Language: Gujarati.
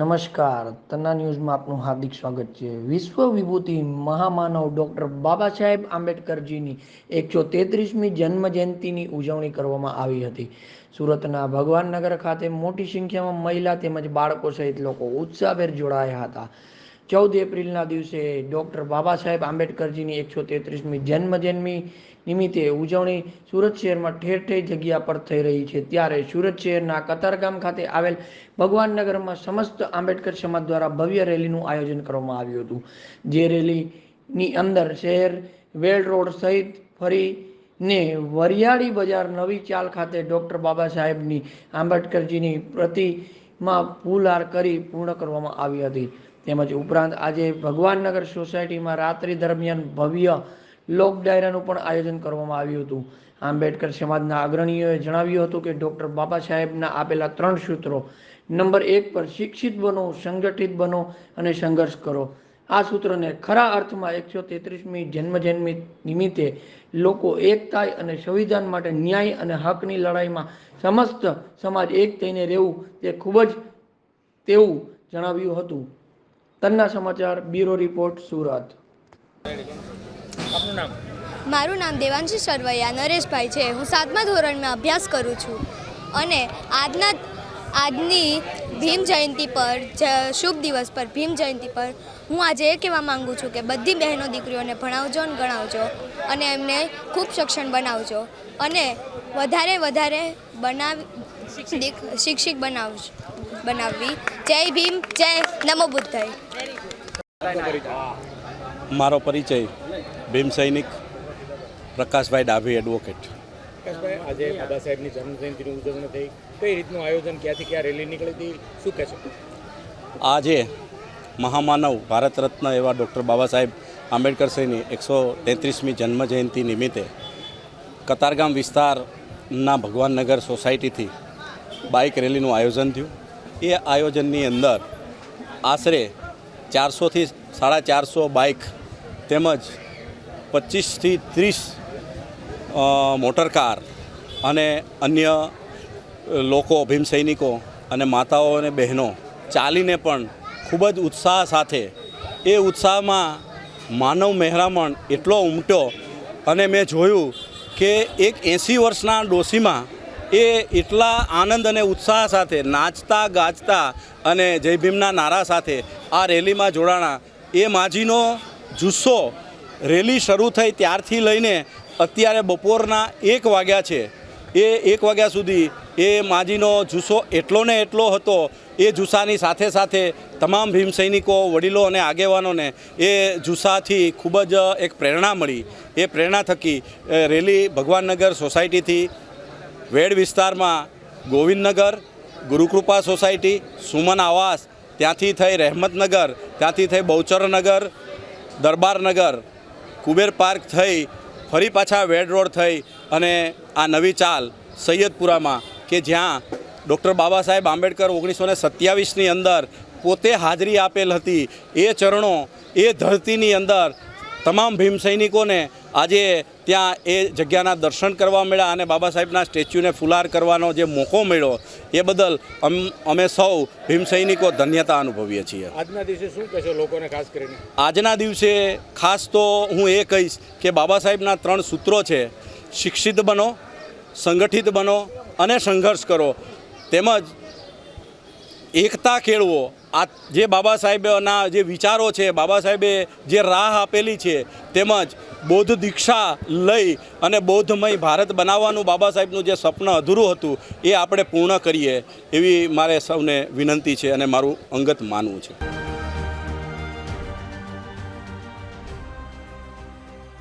નમસ્કાર. તન્ના ન્યૂઝમાં આપનું હાર્દિક સ્વાગત છે. વિશ્વ વિભૂતિ મહામાનવ ડૉક્ટર બાબા સાહેબ આંબેડકરજીની એકસો તેત્રીસમી જન્મ જયંતિની ઉજવણી કરવામાં આવી હતી. સુરતના ભગવાનનગર ખાતે મોટી સંખ્યામાં મહિલા તેમજ બાળકો સહિત લોકો ઉત્સાહભેર જોડાયા હતા. ચૌદ એપ્રિલના દિવસે ડૉક્ટર બાબા સાહેબ આંબેડકરજીની એકસો તેત્રીસમી જન્મજન્મી નિમિત્તે ઉજવણી સુરત શહેરમાં ઠેર ઠેર જગ્યા પર થઈ રહી છે. ત્યારે સુરત શહેરના કતારગામ ખાતે આવેલ ભગવાનનગરમાં સમસ્ત આંબેડકર સમાજ દ્વારા ભવ્ય રેલીનું આયોજન કરવામાં આવ્યું હતું. જે રેલીની અંદર શહેર વેલ રોડ સહિત ફરીને વરિયાળી બજાર નવી ચાલ ખાતે ડૉક્ટર બાબા સાહેબની આંબેડકરજીની પ્રતિમાં ફૂલહાર કરી પૂર્ણ કરવામાં આવી હતી. તેમજ ઉપરાંત આજે ભગવાનનગર સોસાયટીમાં રાત્રિ દરમિયાન ભવ્ય લોક ડાયરાનું પણ આયોજન કરવામાં આવ્યું હતું. આંબેડકર સમાજના અગ્રણીઓએ જણાવ્યું હતું કે ડૉક્ટર બાબા સાહેબના આપેલા ત્રણ સૂત્રો, નંબર એક પર શિક્ષિત બનો, સંગઠિત બનો અને સંઘર્ષ કરો. આ સૂત્રને ખરા અર્થમાં એકસો તેત્રીસમી જન્મજન્મી નિમિત્તે લોકો એક અને સંવિધાન માટે ન્યાય અને હકની લડાઈમાં સમસ્ત સમાજ એક થઈને રહેવું તે ખૂબ જ તેવું જણાવ્યું હતું. તન્ના સમાચાર બ્યુરો રિપોર્ટ સુરત. મારું નામ દેવાંશી સરવૈયા નરેશભાઈ છે. હું સાતમા ધોરણમાં અભ્યાસ કરું છું. અને આજના આજની ભીમ જયંતિ પર જ- શુભ દિવસ પર ભીમ જયંતિ પર હું આજે એ કહેવા માગું છું કે બધી બહેનો દીકરીઓને ભણાવજો અને ગણાવજો. અને એમને ખૂબ સક્ષમ બનાવજો. અને વધારે વધારે બનાવી શિક્ષિક શિક્ષિત બનાવજો. બનાવવી. જય ભીમ જય નમો બુદ્ધાય. મારો પરિચય ભીમ સૈનિક પ્રકાશભાઈ ડાભી એડવોકેટ પ્રકાશભાઈ આજે બાબા સાહેબની જન્મજયંતિનું ઉજવણી થઈ. કઈ રીતનું આયોજન ક્યાંથી ક્યાં રેલી નીકળી હતી? શું કહેશો આજે મહામાનવ ભારત રત્ન એવા ડૉક્ટર બાબા સાહેબ આંબેડકર સિંહની એકસો તેત્રીસમી જન્મજયંતિ નિમિત્તે કતારગામ વિસ્તારના ભગવાનનગર સોસાયટીથી બાઇક રેલીનું આયોજન થયું. એ આયોજનની અંદર આશરે ચારસોથી સાડા ચારસો બાઇક તેમજ પચીસથી ત્રીસ મોટરકાર મોટર કાર અને અન્ય લોકો, ભીમ સૈનિકો અને માતાઓ અને બહેનો ચાલીને પણ ખૂબ જ ઉત્સાહ સાથે એ ઉત્સાહમાં માનવ મહેરામણ એટલો ઉમટ્યો અને મેં જોયું કે એક એંસી વર્ષના ડોશીમાં એ એટલા આનંદ અને ઉત્સાહ સાથે નાચતા, ગાજતા અને જય ભીમના નારા સાથે આ રેલીમાં જોડાણા. એ માજીનો જુસ્સો રેલી શરૂ થઈ ત્યારથી લઈને અત્યારે બપોરના એક વાગ્યા છે. એ એક વાગ્યા સુધી એ માજીનો જુસ્સો એટલો ને એટલો હતો, એ જુસ્સાની સાથે સાથે તમામ ભીમ સૈનિકો, વડીલો અને આગેવાનોને એ જુસ્સાથી ખૂબ જ એક પ્રેરણા મળી. એ પ્રેરણા થકી રેલી ભગવાનનગર સોસાયટીથી વેડ વિસ્તારમાં ગોવિંદનગર, ગુરુકૃપા સોસાયટી, સુમન આવાસ, ત્યાંથી થઈ રહેમતનગર, ત્યાંથી થઈ બહુચરનગર, દરબારનગર, કુબેર પાર્ક થઈ ફરી પાછા વેડ રોડ થઈ અને આ નવી ચાલ સૈયદપુરામાં કે જ્યાં ડૉક્ટર બાબા સાહેબ આંબેડકર ઓગણીસો ને સત્યાવીસની અંદર પોતે હાજરી આપેલ હતી એ ચરણો, એ ધરતીની અંદર તમામ ભીમ સૈનિકોને આજે ત્યાં એ જગ્યાના દર્શન કરવા મળ્યા અને બાબા સાહેબના સ્ટેચ્યુને ફુલાર કરવાનો જે મોકો મળ્યો એ બદલ અમ અમે સૌ ભીમ સૈનિકો ધન્યતા અનુભવીએ છીએ. આજના દિવસે શું કહેશો લોકોને ખાસ કરીને? આજના દિવસે ખાસ તો હું એ કહીશ કે બાબા સાહેબના ત્રણ સૂત્રો છે શિક્ષિત બનો સંગઠિત બનો અને સંઘર્ષ કરો. તેમજ એકતા કેળવો. આ જે બાબા સાહેબના જે વિચારો છે, બાબા સાહેબે જે રાહ આપેલી છે, તેમજ બૌદ્ધ દીક્ષા લઈ અને બૌદ્ધમય ભારત બનાવવાનું બાબા સાહેબનું જે સ્વપ્ન અધૂરું હતું, એ આપણે પૂર્ણ કરીએ એવી મારે સૌને વિનંતી છે અને મારું અંગત માનવું છે.